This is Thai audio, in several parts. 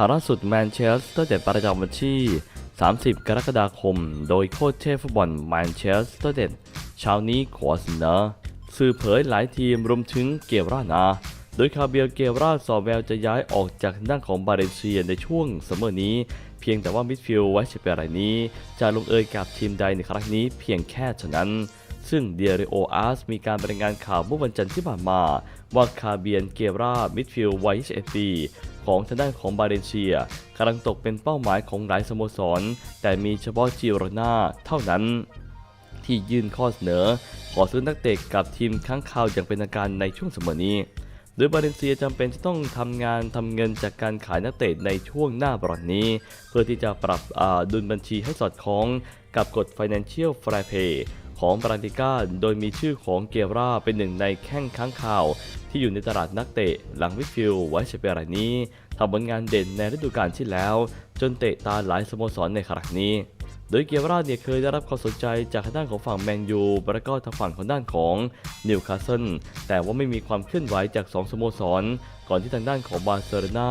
ข่าวล่าสุดแมนเชสเตอร์เด็ดประจำวันที่ 30 กรกฎาคม โดยโค้ชเทพฟุตบอลแมนเชสเตอร์เด็ดเช้านี้ขอเสนอสื่อเผยหลายทีมรวมถึงเกวรานา โดยคาเบียเกวราสอแววจะย้ายออกจากด้านของบาเลนเซียในช่วงซัมเมอร์นี้ เพียงแต่ว่ามิดฟิลด์ไวชิเปรายนี้ จะลงเอยกับทีมใดในครั้งนี้เพียงแค่เท่านั้นซึ่งเดียริโออาร์สมีการรายงานข่าวเมื่อวันจันทร์ที่ผ่านมา ว่าคาเบียนเกรา มิดฟิลด์วัย21ปี ของทางด้านของบาเลนเซียกำลังตกเป็นเป้าหมายของหลายสโมสร แต่มีเฉพาะจิโรนาเท่านั้น ที่ยื่นข้อเสนอ ขอซื้อนักเตะกับทีมค้างคาวอย่างเป็นทางการในช่วงสมอนี้โดยบาเลนเซียจำเป็นจะต้องทำงานทำเงินจากการขายนักเตะในช่วงหน้าบอลนี้ เพื่อที่จะปรับดุลบัญชีให้สอดคล้องกับกฎ Financial Fair Play ของบราติก้า โดยมีชื่อของเกราเป็นหนึ่งในแข้งค้างข่าว ที่อยู่ในตลาดนักเตะหลังวิฟิลไว้เชเปรายนี้ทำผลงานเด่นในฤดูกาลที่แล้ว จนเตะตาหลายสโมสรในครั้งนี้ โดยเกียราเนี่ยเคยได้รับความสนใจจากทางด้านของฝั่งแมนยูและก็ทางฝั่งของด้านของนิวคาสเซิลแต่ว่าไม่มีความเคลื่อนไหวจาก2สโมสร ก่อนที่ทางด้านของบาร์เซโลนา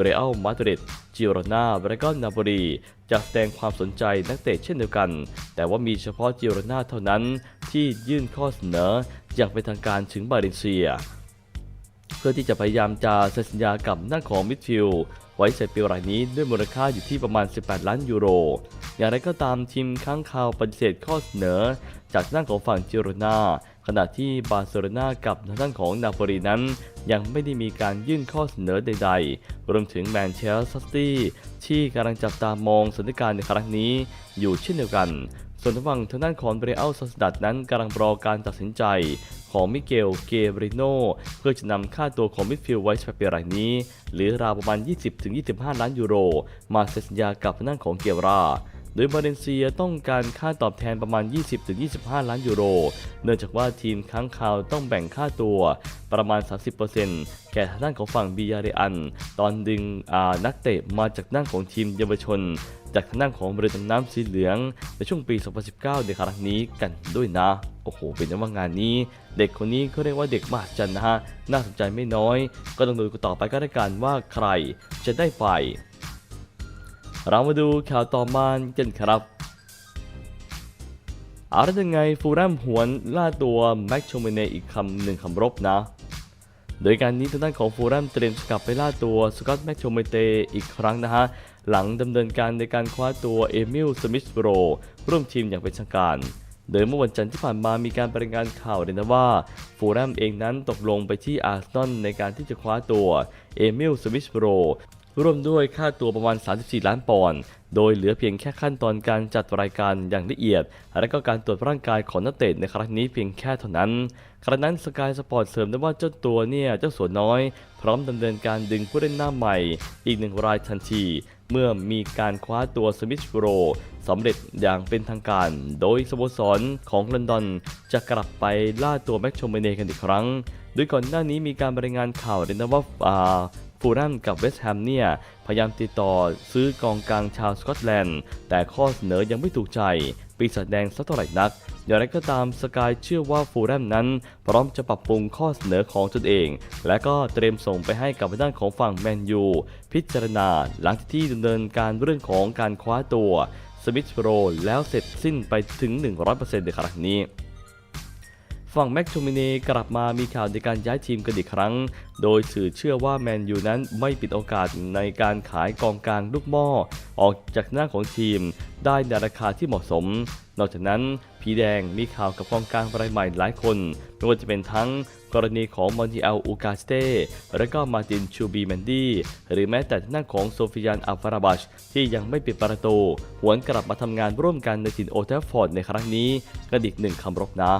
เรอัลมาดริดจิโรนาและก็นาโปลี จะแสดงความสนใจนักเตะเช่นเดียวกัน แต่ว่ามีเฉพาะจิโรนาเท่านั้นที่ยื่นข้อเสนออย่างเป็นทางการถึงบาเลนเซีย เพื่อที่จะพยายามจะเซ็นสัญญากับหน้าของมิดฟิลด์ไว้ใส่ปีรายนี้ด้วยมูลค่าอยู่ที่ประมาณ 18 ล้านยูโร อย่างไรก็ตามทีมค้างคาวปฏิเสธข้อเสนอ จากด้าของฝั่งจิโรนา ขณะที่บาร์เซโลนากับทางด้านของนาโปลีนั้นยังไม่ได้มีการยื่นข้อเสนอใด ๆ รวมถึงแมนเชสเตอร์ซิตี้ที่กำลังจับตามองสถานการณ์ในครั้งนี้อยู่เช่นเดียวกัน ส่วนทางฝั่งทางด้านของเบรอัลซัสดัดนั้นกำลังรอการตัดสินใจของมิเกล เกเบริโนเพื่อจะนำค่าตัวของมิดฟิลด์ไว้สเปรายนี้ หรือราวประมาณ 20-25 ล้านยูโร มาเซ็นสัญญากับทางด้านของเกรา โดยบาเลนเซียต้องการค่าตอบแทนประมาณ 20-25 ล้านยูโร เนื่องจากว่าทีมค้างคาวต้องแบ่งค่าตัวประมาณ 30%แก่ทางด้านของฝั่งบิยาเรอัน ตอนดึงอานักเตะมาจากด้านของทีมเยาวชน จากทางด้านของบริษัทน้ำสีเหลือง ในช่วงปี 2019 ในครั้งนี้กันด้วยนะ โอ้โห เป็นว่างานนี้ เด็กคนนี้เขาเรียกว่าเด็กมหัศจรรย์นะฮะ น่าสนใจไม่น้อย ก็ต้องดูกันต่อไปก็ได้กันว่าใครจะได้ไป เรามาดูข่าวต่อมากันครับเอาละยังไงฟูลแรมหวนล่าตัวแม็กโชเมเนอีกคำหนึ่งคำรบนะ โดยการนี้ทางด้านของฟูลแรมเตรียมกลับไปล่าตัวสกอตแม็กโชเมเตอีกครั้งนะฮะ หลังดำเนินการในการคว้าตัวเอมิลสมิธโรร่วมทีมอย่างเป็นทางการโดยเมื่อวันจันทร์ที่ผ่านมามีการรายงานข่าวเลยนะว่า ฟูลแรมเองนั้นตกลงไปที่อาร์เซนอลในการที่จะคว้าตัวเอมิลสมิธโร ร่วมด้วยค่าตัวประมาณ 34 ล้านปอนด์ โดยเหลือเพียงแค่ขั้นตอนการจัดรายการอย่างละเอียด และก็การตรวจร่างกายของนักเตะในครั้งนี้เพียงแค่เท่านั้นครั้นั้นสกายสปอร์ตเสริมได้ว่าเจ้าตัวเนี่ยเจ้าสัวน้อย พร้อมดำเนินการดึงผู้เล่นหน้าใหม่ อีกหนึ่งรายทันที เมื่อมีการคว้าตัวสมิธโรสำเร็จอย่างเป็นทางการ โดยสโมสรของลอนดอน จะกลับไปล่าตัวแม็กโชเมเนกันอีกครั้งโดยก่อนหน้านี้มีการรายงานข่าวเลยนะว่า ฟูลแลมกับเวสต์แฮมเนี่ยพยายามติดต่อซื้อกองกลางชาวสกอตแลนด์ แต่ข้อเสนอยังไม่ถูกใจ ปีศาจแดงสักเท่าไหร่นัก อย่างไรก็ตามสกายเชื่อว่าฟูลแลมนั้น พร้อมจะปรับปรุงข้อเสนอของตนเอง และก็เตรียมส่งไปให้กับด้านของฝั่งแมนยูพิจารณา หลังจากที่ดำเนินการเรื่องของการคว้าตัวสมิธโรแล้วเสร็จสิ้นไปถึง 100%ในครั้งนี้ ฝั่งแม็กโทมินีกลับมามีข่าวในการย้ายทีมกันอีกครั้ง โดยสื่อเชื่อว่าแมนยูนั้นไม่ปิดโอกาสในการขายกองกลางลูกหม้อ ออกจากหน้าของทีมได้ในราคาที่เหมาะสม นอกจากนั้นผีแดงมีข่าวกับกองกลางรายใหม่หลายคน ไม่ว่าจะเป็นทั้งกรณีของมอนติเอลอูกาสเต้ และก็มาตินชูบีแมนดี้ หรือแม้แต่หน้าของโซฟิยานอัฟราบัช ที่ยังไม่ปิดประตู หวนกลับมาทำงานร่วมกันในถิ่นโอเทฟฟอร์ดในครั้งนี้กระดิกหนึ่งคำรบนะ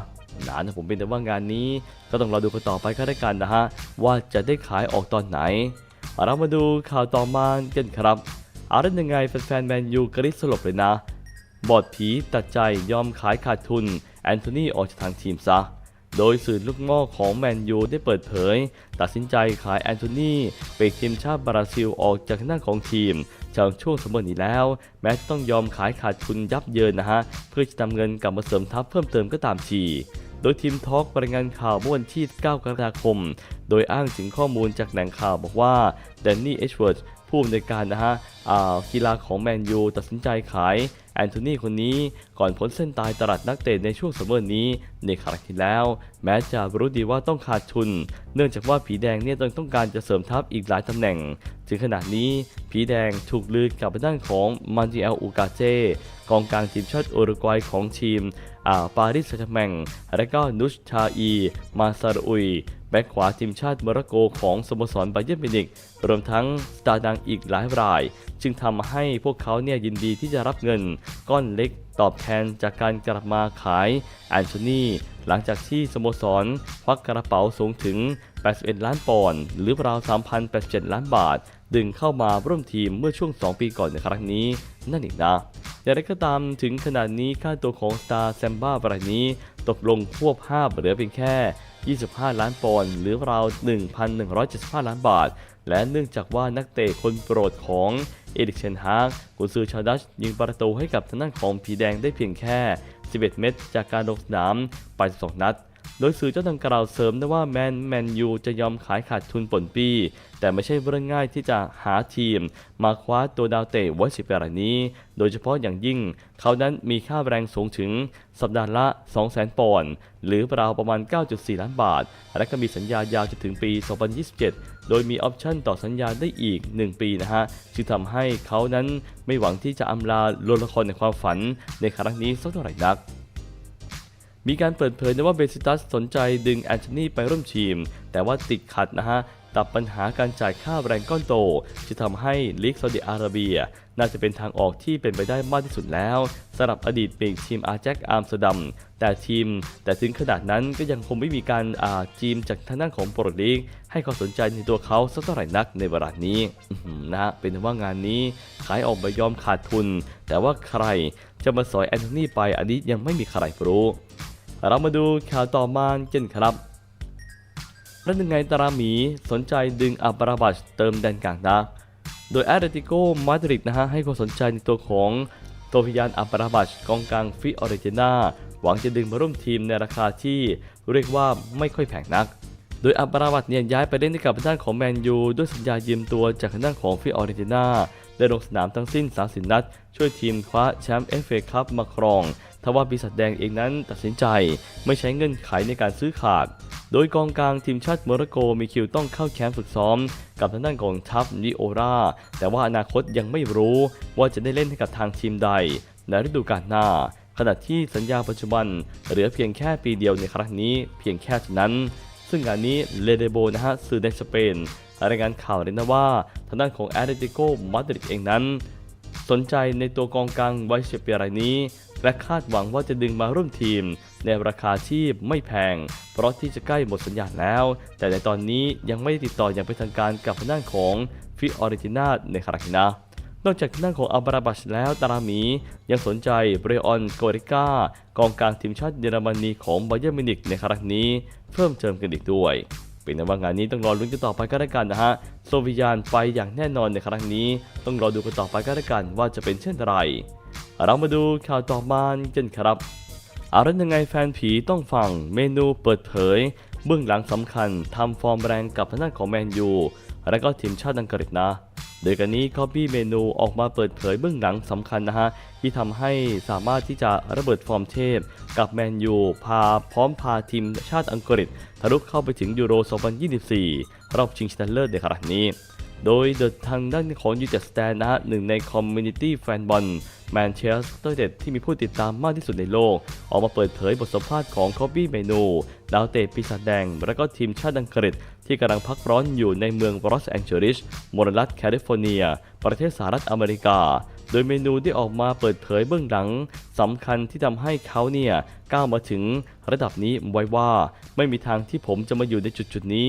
นานนะผมเป็นแต่ว่างานนี้ ก็ต้องรอดูกันต่อไปก็ได้กันนะฮะ ว่าจะได้ขายออกตอนไหน เรามาดูข่าวต่อมากันครับอารื่องยังไงแฟนๆแมนยูกรี๊ดสลบเลยนะ บอดผีตัดใจยอมขายขาดทุน แอนโทนีออกจากทางทีมซะ โดยสื่อลูกหม้อของแมนยูได้เปิดเผย ตัดสินใจขายแอนโทนีไปทีมชาติบราซิลออกจากหน้าของทีมจากช่วงสมอนี้แล้ว แม้จะต้องยอมขายขาดทุนยับเยินนะฮะ เพื่อจะนำเงินกลับมาเสริมทัพเพิ่มเติมก็ตามที โดยทีมทอล์กรายงานข่าวเมื่อวันที่ 9 กรกฎาคม โดยอ้างถึงข้อมูลจากแหล่งข่าวบอกว่าแดนนี่เอชเวิร์ดผู้อำนวยการนะฮะอ่ากีฬาของแมนยูตัดสินใจขายแอนโทนีคนนี้ก่อนพ้นเส้นตายตลาดนักเตะในช่วงซัมเมอร์นี้ ในครั้งที่แล้ว แม้จะรู้ดีว่าต้องขาดทุน เนื่องจากว่าผีแดงเนี่ยต้องต้องการจะเสริมทัพอีกหลายตำแหน่ง ถึงขนาดนี้ผีแดงถูกลือกลับไปด้านของมันจิเอลอูกาเจกองกลางทีมชาติอุรุกวัยของทีม ปารีสแซงแชแมงและก็นุชชาอี มาซาอุย แบ็กขวาทีมชาติโมร็อกโกของสโมสรไบเยร์นมินิกรวมทั้งสตาร์ดังอีกหลายราย จึงทำให้พวกเขาเนี่ยยินดีที่จะรับเงินก้อนเล็กตอบแทนจากการกลับมาขายแอนโทนีหลังจากที่สโมสรควักกระเป๋าสูงถึง 81 ล้านปอนด์หรือราว 3,087 ล้านบาท ดึงเข้ามาร่วมทีมเมื่อช่วง 2 ปีก่อนในครั้งนี้ นั่นเองนะอย่างไรก็ตามถึงขนาดนี้ค่าตัวของสตาร์แซมบ้ารายนี้ตกลงควบภาเหลือเพียงแค่ 25 ล้านปอนด์หรือราว 1,175 ล้านบาท และเนื่องจากว่านักเตะคนโปรดของเอริกเชนฮากกุนซือชาวดัชยิงประตูให้กับทางด้านของผีแดงได้เพียงแค่ 11 เม็ดจากการลงสนามไป 2 นัด โดยสื่อเจ้าดังกล่าวเสริมนะว่าแมนแมนยูจะยอมขายขาดทุนปนปี แต่ไม่ใช่เรื่องง่ายที่จะหาทีม มาคว้าตัวดาวเตะไว้สิบรายนี้ โดยเฉพาะอย่างยิ่ง เขานั้นมีค่าแรงสูงถึงสัปดาห์ละ 200,000 ปอนด์หรือราวประมาณ 9.4 ล้านบาท และก็มีสัญญายาวจนถึงปี 2027 โดยมีออปชั่นต่อสัญญาได้อีก 1 ปีนะฮะจึงทำให้เขานั้นไม่หวังที่จะอำลาโลละครในความฝันในครั้งนี้สักเท่าไหร่นัก มีการเปิดเผยนะว่าเบซิตัสสนใจดึงแอนโทนีไปร่วมทีม แต่ว่าติดขัดนะฮะตับปัญหาการจ่ายค่าแรงก้อนโต จะทำให้ลีกซาอุดิอาระเบีย น่าจะเป็นทางออกที่เป็นไปได้มากที่สุดแล้วสำหรับอดีตปีกทีมอาแจ็คอาร์มสดัมแต่ทีม แต่ถึงขนาดนั้นก็ยังคงไม่มีการอาทีมจากทางด้านของโปรลีก ให้ความสนใจในตัวเขาสักเท่าไหร่นักในเวลานี้นะฮะเป็นว่างานนี้ขายออกไปยอมขาดทุน แต่ว่าใครจะมาสอยแอนโทนีไปอันนี้ยังไม่มีใครรู้ เรามาดูข่าวต่อมากันครับแล้วยังไงตาราหมีสนใจดึงอับราบัชเติมแดนกลางนะ โดยแอตเลติโกมาดริดนะฮะให้ความสนใจในตัวของโตพิยานอับราบัชกองกลางฟิออริเจนาหวังจะดึงมาร่วมทีมในราคาที่เรียกว่าไม่ค่อยแพงนัก โดยอับราบัชเนี่ยย้ายไปเล่นให้กับด้านของแมนยูด้วยสัญญายืมตัวจากด้านของฟิออริเจนาได้ลงสนามทั้งสิ้น 30 นัด ช่วยทีมคว้าแชมป์เอฟเอคัพมาครอง ทว่าปีศาจแดงเองนั้นตัดสินใจไม่ใช้เงื่อนไขในการซื้อขาด โดยกองกลางทีมชาติโมร็อกโกมีคิวต้องเข้าแคมป์ฝึกซ้อม กับทางด้านของทัพนิโอรา แต่ว่าอนาคตยังไม่รู้ว่าจะได้เล่นให้กับทางทีมใด ในฤดูกาลหน้า ขณะที่สัญญาปัจจุบัน เหลือเพียงแค่ปีเดียวในครั้งนี้เพียงแค่เท่านั้น ซึ่งงานนี้เลเดโบนะฮะสื่อในสเปนรายงานข่าวเลยนะว่าทางด้านของแอตเลติโกมาดริดเองนั้น สนใจในตัวกองกลางไวเชเปียรายนี้ และคาดหวังว่าจะดึงมาร่วมทีม ในราคาที่ไม่แพง เพราะที่จะใกล้หมดสัญญาแล้ว แต่ในตอนนี้ยังไม่ได้ติดต่ออย่างเป็นทางการกับทางด้านของฟิออริจินาในคาราคินะนอกจากทางของอับราบัชแล้วตารามียังสนใจเบรออนโกริก้ากองกลางทีมชาติเยอรมนีของบาเยอร์มินิกในครั้งนี้เพิ่มเติมกันอีกด้วย เป็นในว่างานนี้ต้องรอลุ้นกันต่อไปก็แล้วกันนะฮะ โซวิยานไปอย่างแน่นอนในครั้งนี้ ต้องรอดูกันต่อไปก็แล้วกันว่าจะเป็นเช่นไร เรามาดูข่าวต่อมากันครับอาแล้วยังไงแฟนผีต้องฟังเมนูเปิดเผย เบื้องหลังสำคัญทำฟอร์มแรงกับทางด้านของแมนยูและก็ทีมชาติอังกฤษนะ โดยกันนี้ก็บี้เมนูออกมาเปิดเผยเบื้องหลังสำคัญนะฮะ ที่ทำให้สามารถที่จะระเบิดฟอร์มเทพ กับแมนยูพาพร้อมพาทีมชาติอังกฤษทะลุเข้าไปถึงยูโร 2024 รอบชิงชนะเลิศในครั้งนี้ โดยเดทางด้านของยูเจสแตนนะหนึ่งในคอมมูนิตี้แฟนบอลแมนเชสเตอร์เดที่มีผู้ติดตามมากที่สุดในโลก ออกมาเปิดเผยบทสัมภาษณ์ของคอบบี้เมนูดาวเตะปีศาจแดง และก็ทีมชาติอังกฤษ ที่กำลังพักร้อนอยู่ในเมืองลอสแองเจลิสมลรัฐแคลิฟอร์เนีย ประเทศสหรัฐอเมริกา โดยเมนูที่ออกมาเปิดเผยเบื้องหลังสำคัญที่ทำให้เขาเนี่ยก้าวมาถึงระดับนี้ไว้ว่า ไม่มีทางที่ผมจะมาอยู่ในจุดจุดนี้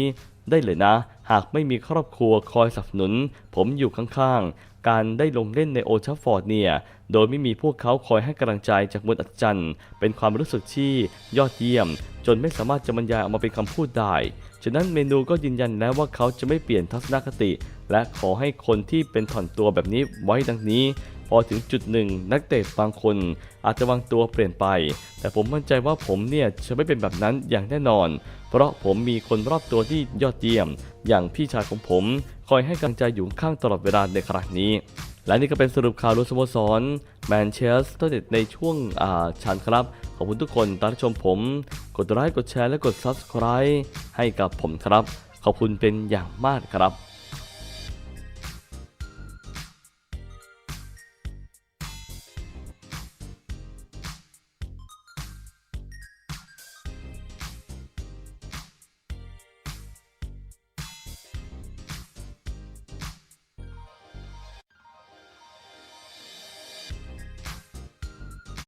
ได้เลยนะ หากไม่มีครอบครัวคอยสนับสนุน ผมอยู่ข้างๆ การได้ลงเล่นในโอทัฟฟอร์ดเนี่ย โดยไม่มีพวกเขาคอยให้กำลังใจจากมวลอัศจรรย์ เป็นความรู้สึกที่ยอดเยี่ยม จนไม่สามารถจะบรรยายออกมาเป็นคำพูดได้ ฉะนั้นเมนูก็ยืนยันแล้วว่าเขาจะไม่เปลี่ยนทัศนคติ และขอให้คนที่เป็นถอนตัวแบบนี้ไว้ดังนี้พอถึงจุดหนึ่งนักเตะบางคนอาจจะวางตัวเปลี่ยนไป แต่ผมมั่นใจว่าผมเนี่ยจะไม่เป็นแบบนั้นอย่างแน่นอน เพราะผมมีคนรอบตัวที่ยอดเยี่ยม อย่างพี่ชายของผม คอยให้กำลังใจอยู่ข้างตลอดเวลาในครั้งนี้ และนี่ก็เป็นสรุปข่าวรู้สโมสรแมนเชสเตอร์เดในช่วงอ่าชันครับ ขอบคุณทุกคนตามชมผม กดไลค์กดแชร์และกด Subscribe ให้กับผมครับ ขอบคุณเป็นอย่างมากครับ